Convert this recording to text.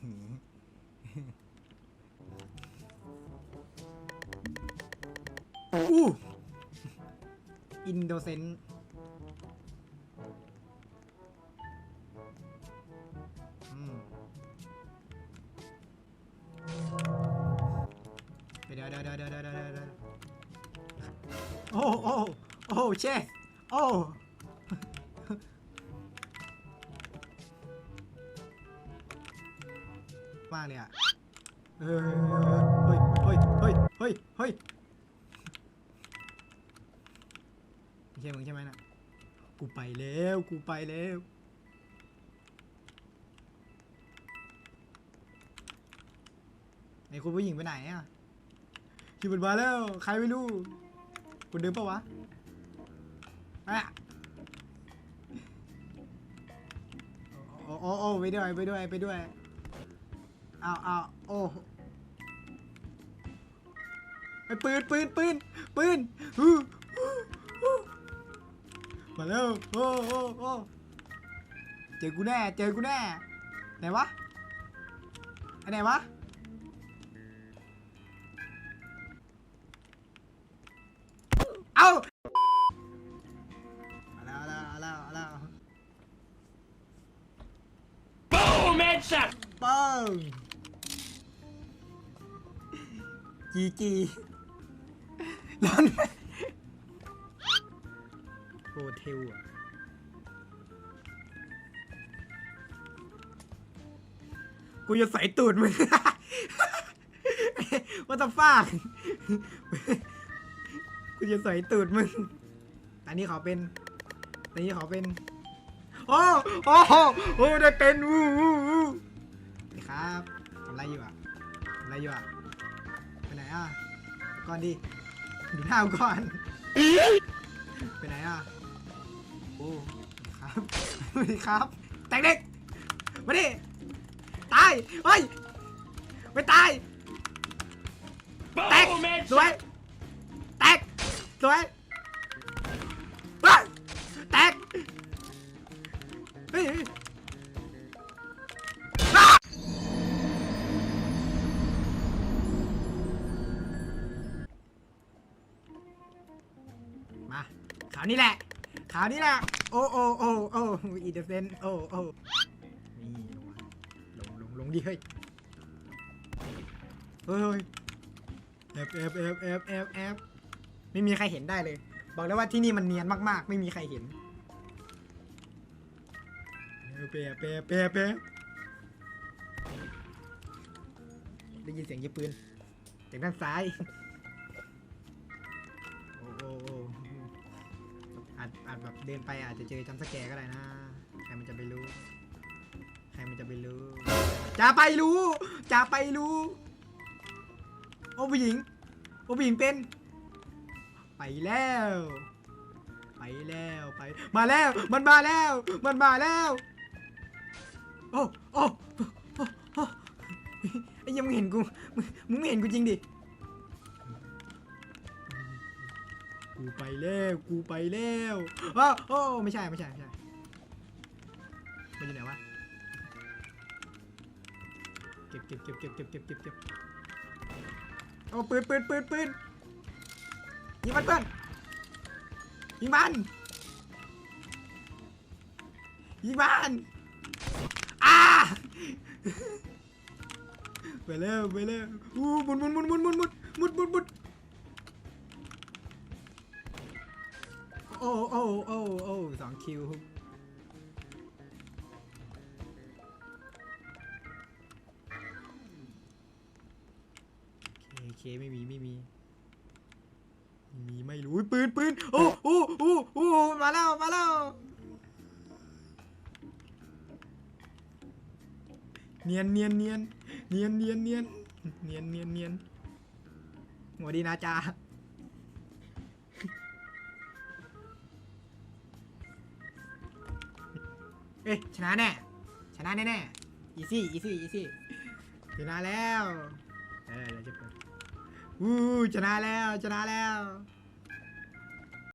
หืออู้อินโดเซนอืมเดี๋ยวเดี๋ยวเดี๋ยวเดี๋ยวเดี๋ยวเดี๋ยวเดี๋ยวโอ้โอ้โอ้เชฟโอ้ มากเลยอะเฮ้ยเฮ้ยเฮ้ยเฮ้ยเฮ้ยไม่ใช่มึงใช่ไหมน่ะกูไปแล้วกูไปแล้วไอ้คุณผู้หญิงไปไหนอะขี่บนมาแล้ว ใครไม่รู้คุณเดินปะวะอะโอ้โอ้ไปด้วยไปด้วยไปด้วย อ้าวอ้าวโอ้ไอ้ปืนปืนปืนปืนฮู้ฮู้ฮู้มาแล้วโอ้โอ้โอ้เจอกูแน่เจอกูแน่ไหนวะไอ้ไหนวะเอาเอาแล้วเอาแล้วเอาแล้วเอาแล้ว Boom! Headshot! ปัง จีจีร้อนไหมโฮเทลอะกูจะใส่ตูดมึง ว่าจะฟากกูจะใส่ตูดมึงอันนี้ขอเป็นอันนี้ขอเป็น โอ้โอ้โหโอ้ได้เป็นวู้วู้วู้นี่ครับทำอะไรอยู่อะทำอะไรอยู่อะ ไปไหนอะก่อนดิดูหน้ากูก่อนไปไหนอะโอ้ครับสวัสดีครับ แต่งเด็กมาดิตายเฮ้ยไม่ตายแตก Boom! สวย Headshot! แตกสวยเฮ้ยแตกเฮ้ย นี้แหละ ขาวนี้แหละ โอ้โอ้โอ้โอ้อีเดเซนโอ้โอ้นี่ลงลงลงดิเฮ้ย เฮ้ยแอบแอบแอบแอบแอบแอบไม่มีใครเห็นได้เลย บอกเลยว่าที่นี่มันเนียนมาก ๆ ไม่มีใครเห็นเออแปะแปะแปะแปได้ยินเสียงยิงปืนจากด้านซ้าย เดินไปอาจจะเจอจำสแกร์ก็ได้นะ ใครมันจะไปรู้ ใครมันจะไปรู้ จะไปรู้ จะไปรู้ โอ้ผู้หญิง โอ้ผู้หญิงเป็น ไปแล้ว ไปแล้วไป มาแล้ว มันมาแล้ว มันมาแล้ว โอ้ โอ้โอ้โอ้ไอ้ยังมึงเห็นกู มึงมึงไม่เห็นกูจริงดิ ไปแล้วกูไปแล้วอ้าวโอ้ไม่ใช่ไม่ใช่ไม่ใช่มันอยู่ไหนวะเก็บเก็บเก็บเก็บเก็บเก็บเก็บเก็บเอาปืนปืนปืนปืนยิงมันเพื่อนยิงมันยิงมันอ้าไปแล้วไปแล้วอู้หมุนหมุนหมุนหมุนหมุนหมุนหมุนหมุน โอ้โอ้โอ้โอ้สองคิวโอเคไม่มีไม่มีมีไม่รู้ปืนปืนโอ้โอ้โอ้โอ้มาแล้วมาแล้วเนียนเนียนเนียนเนียนเนียนเนียนเนียนเนียนเนียนหัวดีนะจ๊ะ เอ้ยชนะแน่ ชนะแน่แน่อีซี่ อีซี่ อีซี่ ชนะแล้ว เออเดี๋ยวจะเปิดอู้ชนะแล้ว ชนะแล้ว